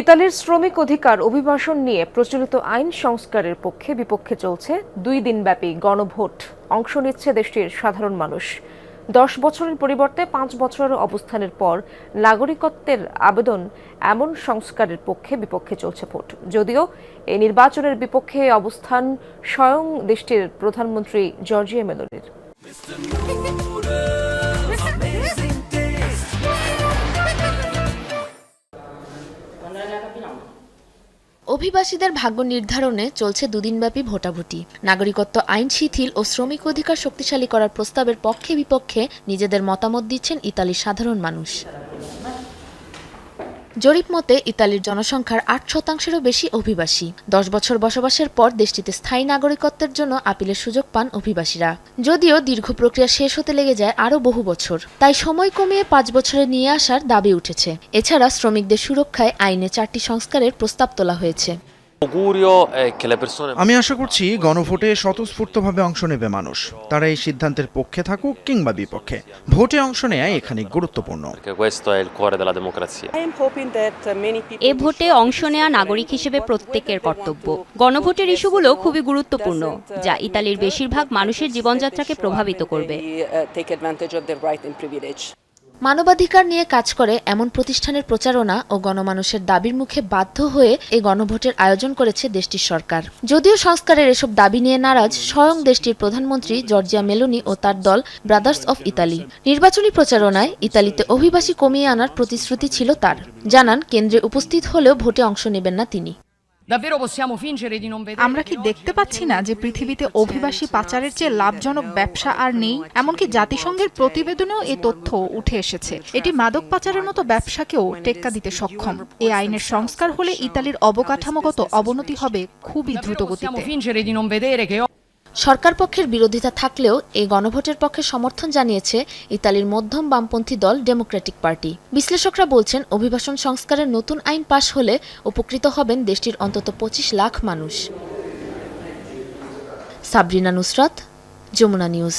ইতালির শ্রমিক অধিকার অভিবাসন নিয়ে প্রচলিত আইন সংস্কারের পক্ষে বিপক্ষে চলছে দুই দিনব্যাপী গণভোট। অংশ নিচ্ছে দেশটির সাধারণ মানুষ। দশ বছরের পরিবর্তে পাঁচ বছরের অবস্থানের পর নাগরিকত্বের আবেদন এমন সংস্কারের পক্ষে বিপক্ষে চলছে ভোট। যদিও এই নির্বাচনের বিপক্ষে অবস্থান স্বয়ং দেশটির প্রধানমন্ত্রী জর্জিয়া মেলোনির। অভিবাসীদের ভাগ্য নির্ধারণে চলছে দুদিনব্যাপী ভোটাভুটি। নাগরিকত্ব আইন শিথিল ও শ্রমিক অধিকার শক্তিশালী করার প্রস্তাবের পক্ষে বিপক্ষে নিজেদের মতামত দিচ্ছেন ইতালির সাধারণ মানুষ। জরিপ মতে, ইতালির জনসংখ্যার আট শতাংশেরও বেশি অভিবাসী। দশ বছর বসবাসের পর দেশটিতে স্থায়ী নাগরিকত্বের জন্য আপিলের সুযোগ পান অভিবাসীরা। যদিও দীর্ঘ প্রক্রিয়া শেষ হতে লেগে যায় আরও বহু বছর। তাই সময় কমিয়ে পাঁচ বছরে নিয়ে আসার দাবি উঠেছে। এছাড়া শ্রমিকদের সুরক্ষায় আইনে চারটি সংস্কারের প্রস্তাব তোলা হয়েছে। আমি আশা করছি গণভোটে স্বতঃস্ফূর্তভাবে অংশ নেবে মানুষ। তারা এই সিদ্ধান্তের পক্ষে থাকুক কিংবা বিপক্ষে। ভোটে অংশ নেয় এখানে গুরুত্বপূর্ণ। Uh, এ ভোটে অংশ নেয়া নাগরিক হিসেবে প্রত্যেকের কর্তব্য। গণভোটের ইস্যুগুলো খুবই গুরুত্বপূর্ণ যা ইতালির বেশিরভাগ মানুষের জীবনযাত্রাকে প্রভাবিত করবে। মানবাধিকার নিয়ে কাজ করে এমন প্রতিষ্ঠানের প্রচারণা ও গণমানুষের দাবির মুখে বাধ্য হয়ে এই গণভোটের আয়োজন করেছে দেশটির সরকার। যদিও সংস্কারের এসব দাবি নিয়ে নারাজ, স্বয়ং দেশটির প্রধানমন্ত্রী জর্জিয়া মেলোনি ও তার দল ব্রাদার্স অফ ইতালি। নির্বাচনী প্রচারণায় ইতালিতে অভিবাসী কমিয়ে আনার প্রতিশ্রুতি ছিল তার। জানান, কেন্দ্রে উপস্থিত হলেও ভোটে অংশ নেবেন না তিনি। আমরা কি দেখতে পাচ্ছি না যে পৃথিবীতে অভিবাসী পাচারের চেয়ে লাভজনক ব্যবসা আর নেই? এমনকি জাতিসংঘের প্রতিবেদনেও এ তথ্য উঠে এসেছে। এটি মাদক পাচারের মতো ব্যবসাকেও টেক্কা দিতে সক্ষম। এ আইনের সংস্কার হলে ইতালির অবকাঠামোগত অবনতি হবে খুবই দ্রুত গতিতে সরকার পক্ষের বিরোধিতা থাকলেও এই গণভোটের পক্ষে সমর্থন জানিয়েছে ইতালির মধ্যম বামপন্থী দল ডেমোক্রেটিক পার্টি বিশ্লেষকরা বলছেন, অভিবাসন সংস্কারের নতুন আইন পাশ হলে উপকৃত হবেন দেশটির অন্তত পঁচিশ লাখ মানুষ। সাবরিনা নুসরাত, যমুনা নিউজ।